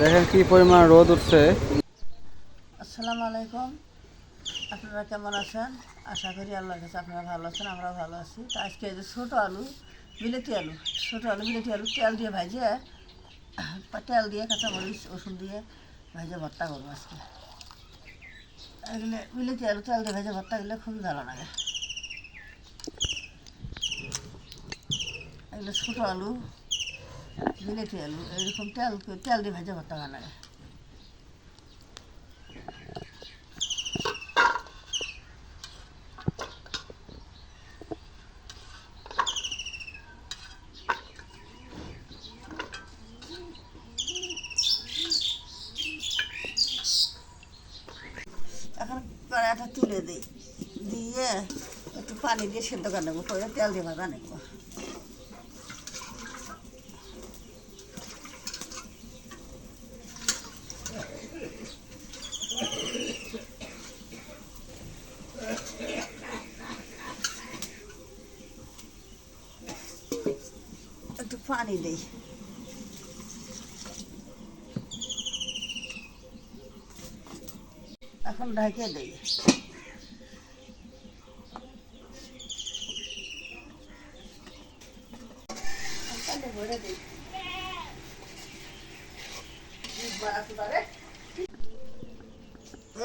দেখেন কি পরিমাণ রোদ উঠছে। আসসালামু আলাইকুম। আপনারা কেমন আছেন? আশা করি আল্লাহর কাছে আপনারা ভালো আছেন আমরা ভালো আছি। তো আজকে যে ছোটো আলু, বিলেতি আলু, ছোটো আলু, বিলেতি আলু, তেল দিয়ে ভাজে তেল দিয়ে কাঁচামরিচ, রসুন দিয়ে ভাজে ভর্তা করব আজকে। এগুলো বিলেতি আলু, তেল দিয়ে ভাজে ভর্তা গেলে খুবই ভালো লাগে। এগুলো ছোটো আলু বিলেতি আলু এরকম তেল তেল দিয়ে ভাজে ভর্তা ভালো লাগে এখন কড়াইটা তুলে দিই। দিয়ে একটু পানি দিয়ে সেদ্ধ করে নেব তেল দিয়ে ভাজা নেব। একটু পানি দিই এখন ঢাকে দিই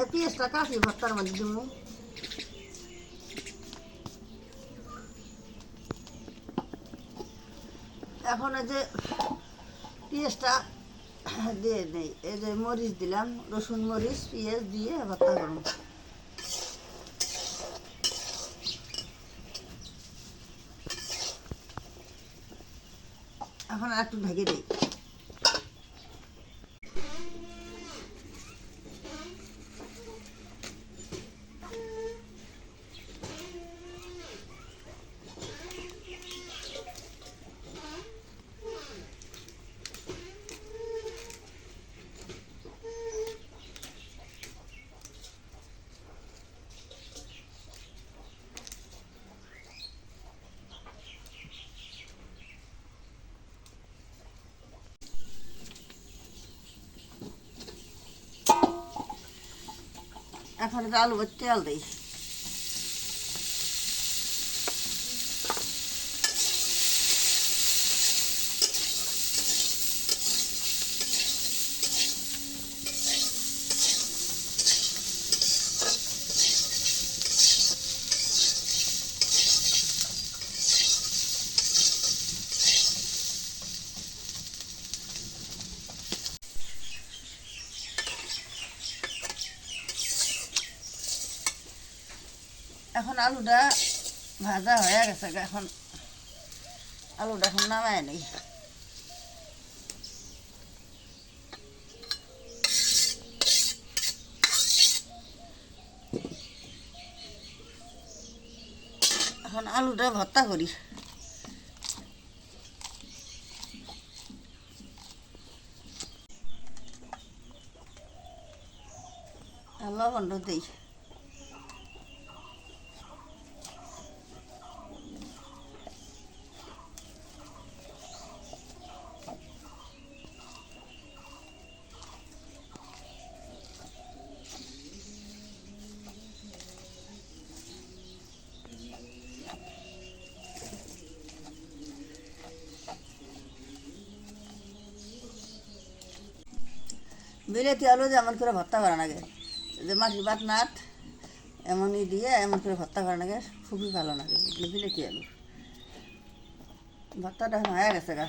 পেঁয়াজটা কাশি ভর্তার মধ্যে দিব এখন এই যে পেঁয়াজটা দিয়ে নেই এই যে মরিচ দিলাম, রসুন মরিচ, পেঁয়াজ দিয়ে ভর্তা করুন এখন আর একটু ঢেকে দিই। এখন আলু তেল দিই এখন আলুটা ভাজা হয়ে গেছে এখন আলুটা এখন নামায় নেই। এখন আলুটা ভর্তা করি। লবণ দিই। বিলেতি আলু যেমন করে ভর্তা করা লাগে যে মাটির বাটনাট এমনই দিয়ে এমন করে ভর্তা করা লাগে খুবই ভালো লাগে বিলেতি আলু ভর্তাটা হয়ে গেছে গা।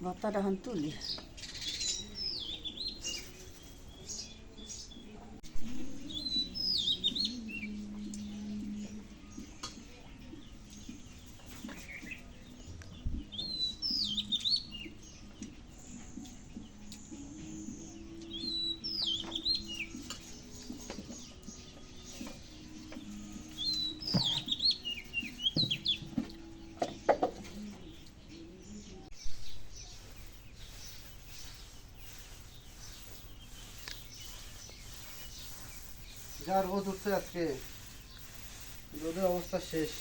ভর্তাটা এখন তুলি। যার রোদ হচ্ছে আজকে। রোদের অবস্থা শেষ।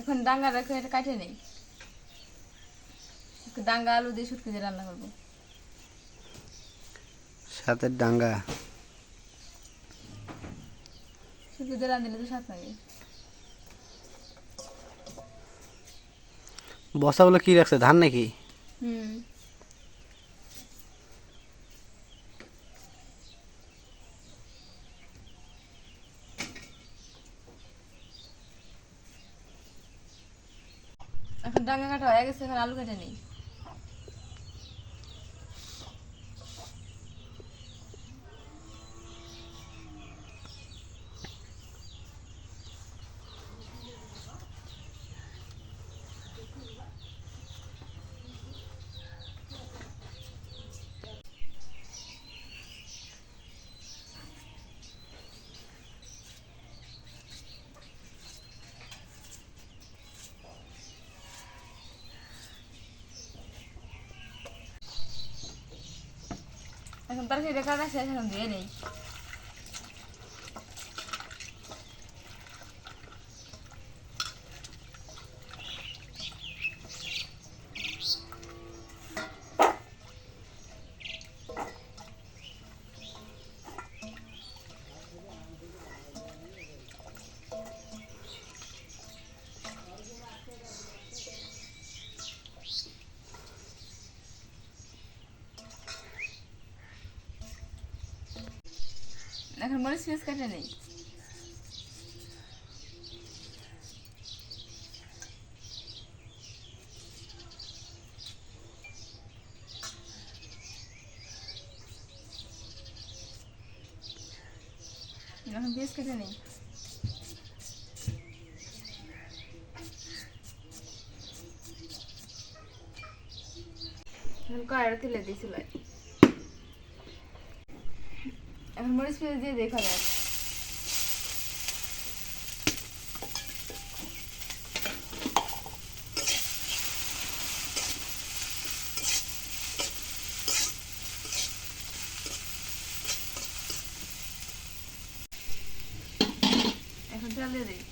এখন ডাঙ্গা রেখে এটা কাটে নেই। ডাঙ্গা আলু দিয়ে শুটকি দিয়ে রান্না করব। সাথে ডাঙ্গা? শুটকি দিয়ে রান্না দিলে তো স্বাদ লাগে। বস্তাগুলো কি রাখছে ধান নাকি? হুম। এখন ডাঙ্গা কাটা হয়ে গেছে এখন আলু কেটে নেই। তার সেটা কাটা শেষ এখন দিয়ে নেই। এখন মরিচ পিস কেটে নেই? এখন পিস কেটে নেই? কড়াইটা তুলে দিয়েছিল এখন মরিচ পেঁয়াজ দিয়ে দেখা যায় এখন তেল দিয়ে দিই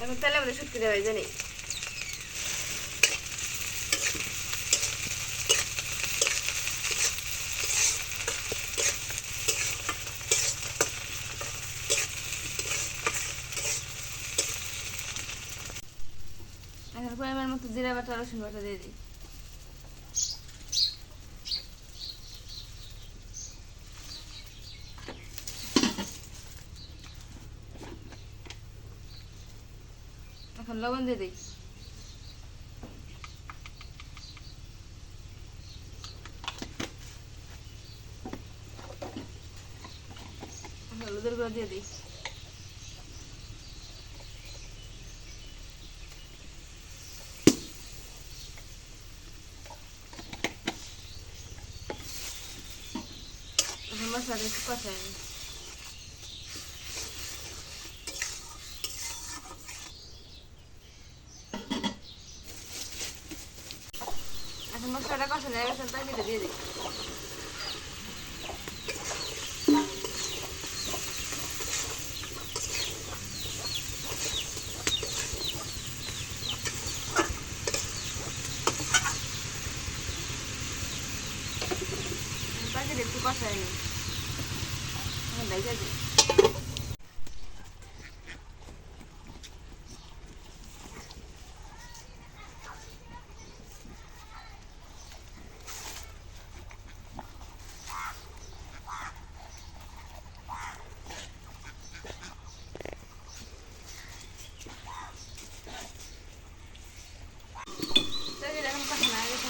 এখন তেলে আমাদের শুটকি দেওয়া জানি এখন মতো জিরা বাটা রসুন বাটা দিয়ে দিই। এখন লবণ দিয়ে দিই। হলুদের গুঁড়ো দিয়ে দিই। মশলাটা একটু কষাই নিই এখন মশলাটা কষানো হয়ে গেছে তরকারিটা দিয়ে দিই তরকারি একটু কষাই নিই এখন দেখে দিই তরকারি এখন কষানো হয়ে গেছে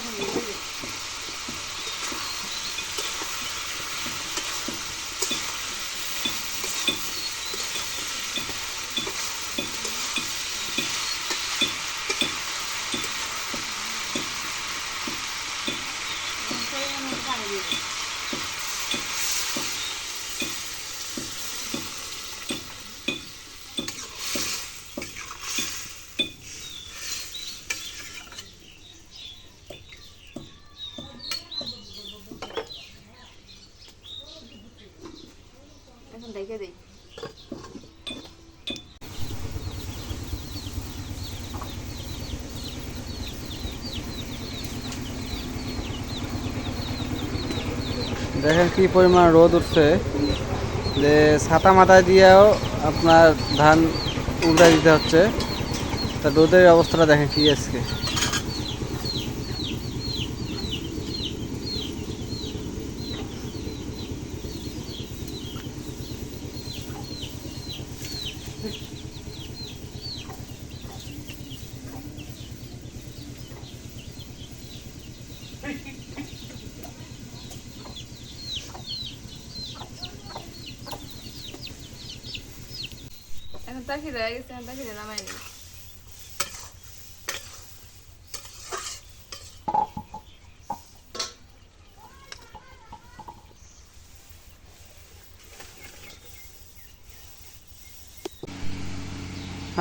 এখন দিয়ে দিই দেখেন কি পরিমাণ রোদ উঠছে। যে ছাতা মাথায় দিয়েও আপনার ধান উল্টাই দিতে হচ্ছে। তা রোদের অবস্থাটা দেখেন কি আজকে এখন তাকি রয়ে গেছে এখন তাকি নামাই নি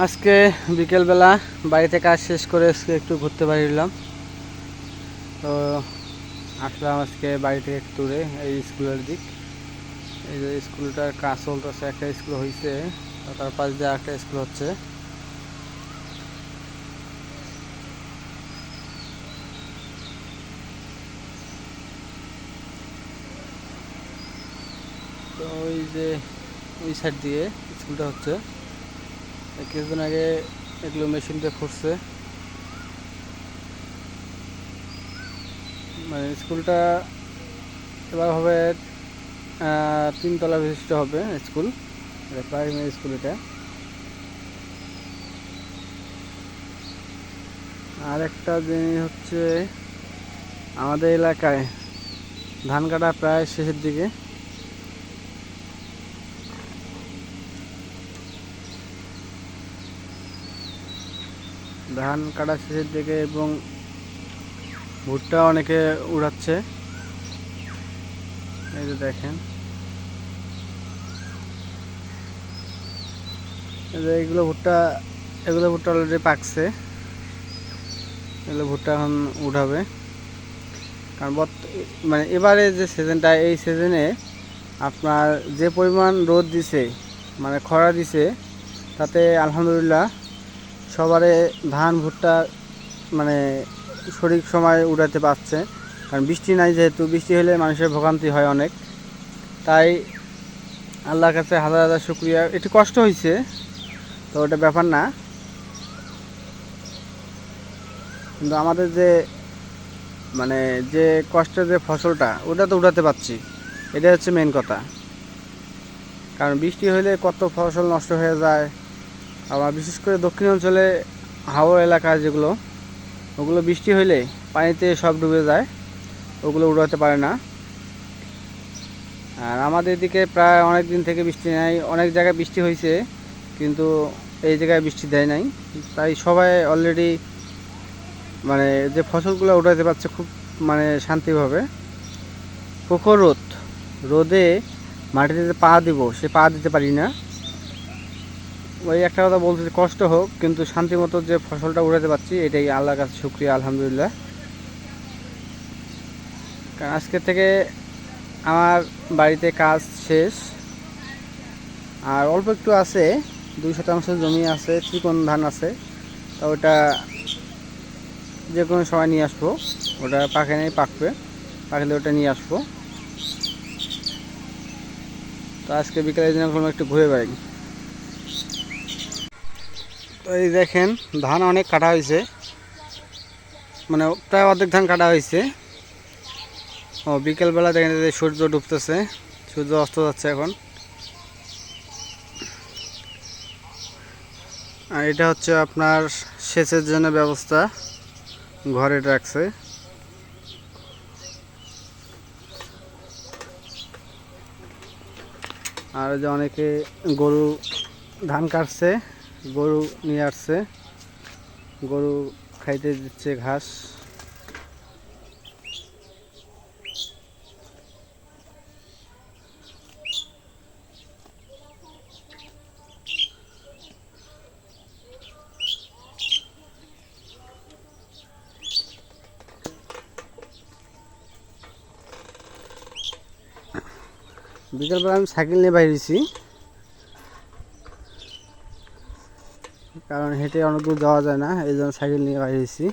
আজকে বিকেলবেলা বাড়িতে কাজ শেষ করে আজকে একটু ঘুরতে বেরিয়েলাম। তো আসলাম আজকে বাড়ি থেকে একটু দূরে, এই স্কুলের দিক। এই যে স্কুলটার কাজ চলতেছে, একটা স্কুল হয়েছে তার পাশ দিয়ে একটা স্কুল হচ্ছে। তো ওই যে ওই সাইড দিয়ে স্কুলটা হচ্ছে। কিছুদিন আগে এগুলো মেশিন দিয়ে খুঁড়ছে মানে স্কুলটা এবার হবে তিনতলা বিশিষ্ট হবে স্কুল প্রাইমারি স্কুল এটা। আর একটা জিনিস হচ্ছে, আমাদের এলাকায় ধান কাটা প্রায় শেষের দিকে। ধান কাটা শেষের দিকে এবং ভুট্টা অনেকে উড়াচ্ছে। এই যে দেখেন। এগুলো ভুট্টা এগুলো ভুট্টা অলরেডি পাকছে। এগুলো ভুট্টা এখন উঠাবে। কারণ বর্ত- মানে এবারে যে সিজনটা এই সিজনে আপনার যে পরিমাণ রোদ দিছে মানে খরা দিছে, তাতে আলহামদুলিল্লাহ সবারে ধান, ভুট্টা মানে সঠিক সময় উঠাতে পারছে। কারণ বৃষ্টি নাই যেহেতু, বৃষ্টি হলে মানুষের ভোগান্তি হয় অনেক। তাই আল্লাহর কাছে হাজার হাজার শুক্রিয়া। একটু কষ্ট হয়েছে তো ওটা ব্যাপার না। কিন্তু আমাদের যে মানে যে কষ্টের যে ফসলটা, ওটা তো উঠাতে পারছি। এটা হচ্ছে মেন কথা। কারণ বৃষ্টি হলে কত ফসল নষ্ট হয়ে যায়। আবার বিশেষ করে দক্ষিণ অঞ্চলে হাওড় এলাকা যেগুলো, ওগুলো বৃষ্টি হইলে পানিতে সব ডুবে যায়, ওগুলো উড়াতে পারে না। আর আমাদের দিকে প্রায় অনেক দিন থেকে বৃষ্টি নেই, অনেক জায়গায় বৃষ্টি হয়েছে কিন্তু এই জায়গায় বৃষ্টি দেয় নাই। তাই সবাই অলরেডি মানে যে ফসলগুলো উঠাতে পারছে খুব মানে শান্তিভাবে। প্রখর রোদ, রোদে মাটিতে পা দিব, সে পা দিতে পারি না। ওই একটা কথা বলতে কষ্ট হোক, কিন্তু শান্তি মতো যে ফসলটা উঠাতে পারছি, এটাই আল্লাহর কাছে শুক্রিয়া, আলহামদুলিল্লাহ। কারণ আজকে থেকে আমার বাড়িতে কাজ শেষ। আর অল্প একটু আছে, দুই শতাংশ জমি আছে চিকন ধান আছে, তা ওটা যে কোনো সময় নিয়ে আসব। ওটা পাকে নেই, পাকবে। পাকলে ওটা নিয়ে আসব। তো আজকে বিকেলের কোনো একটু ঘুরে বেড়াই। এই দেখেন, ধান অনেক কাটা হয়েছে। মানে প্রায় অর্ধেক ধান কাটা হয়েছে। ও, বিকেলবেলা দেখেন যে সূর্য ডুবতেছে। সূর্য অস্ত যাচ্ছে এখন। আর এটা হচ্ছে আপনার সেচের জন্য ব্যবস্থা। ঘরে রাখছে। আর যে অনেকে গরু ধান কাটছে। গরু নিয়ে আসছে। গরু খাইতে দিচ্ছে ঘাস। বিকেলবেলা আমি সাইকেল নিয়ে বাইরেছি কারণ হেঁটে অনেক দূর যাওয়া যায় না, এই জন্য সাইকেল নিয়ে বাইরেছি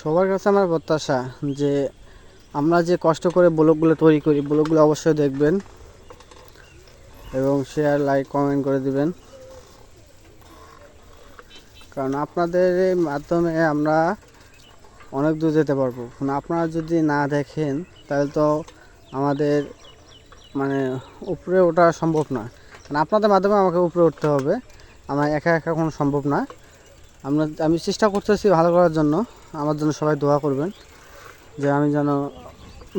সবার কাছে আমার প্রত্যাশা যে আমরা যে কষ্ট করে ব্লগগুলো তৈরি করি, ব্লগগুলো অবশ্যই দেখবেন এবং শেয়ার লাইক কমেন্ট করে দিবেন। কারণ আপনাদের মাধ্যমে আমরা অনেক দূর যেতে পারব। আপনারা যদি না দেখেন, তাহলে তো আমাদের মানে উপরে ওঠা সম্ভব না। কারণ আপনাদের মাধ্যমে আমাকে উপরে উঠতে হবে। আমার একা একা কোনো সম্ভব না। আমরা, আমি চেষ্টা করতেছি ভালো করার জন্য। আমার জন্য সবাই দোয়া করবেন যে আমি যেন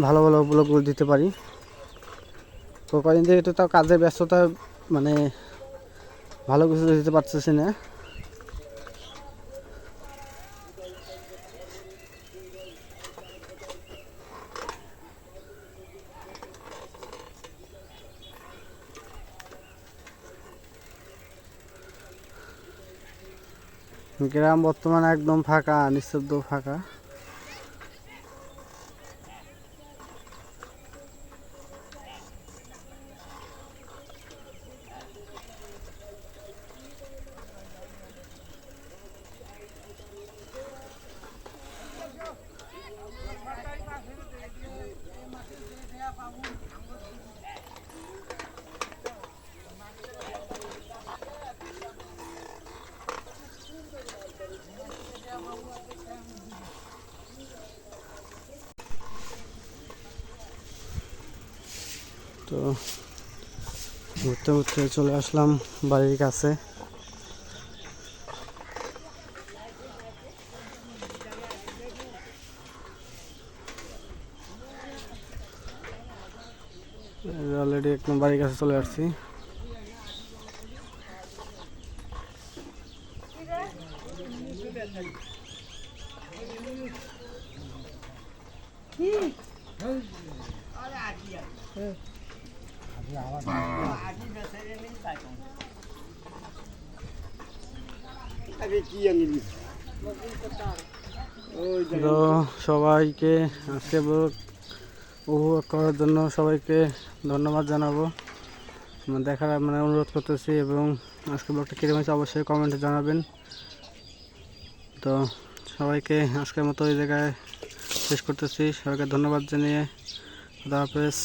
ভালো ভালো ব্লগগুলো দিতে পারি। তো কদিন থেকে একটু তাও কাজের ব্যস্ততা মানে ভালো কিছু দিতে পারতেছি না। গ্রাম বর্তমানে একদম ফাঁকা নিস্তব্ধ ফাঁকা। তো ঘুরতে ঘুরতে চলে আসলাম বাড়ির কাছে। অলরেডি একদম বাড়ির কাছে চলে আসছি। তো সবাইকে আজকে উপভোগ করার জন্য সবাইকে ধন্যবাদ জানাব। দেখার মানে অনুরোধ করতেছি এবং আজকে ব্লগটা কীরকম হয়েছে অবশ্যই কমেন্টে জানাবেন। তো সবাইকে আজকের মতো এই জায়গায় শেষ করতেছি। সবাইকে ধন্যবাদ জানিয়ে খুদা হাফেজ।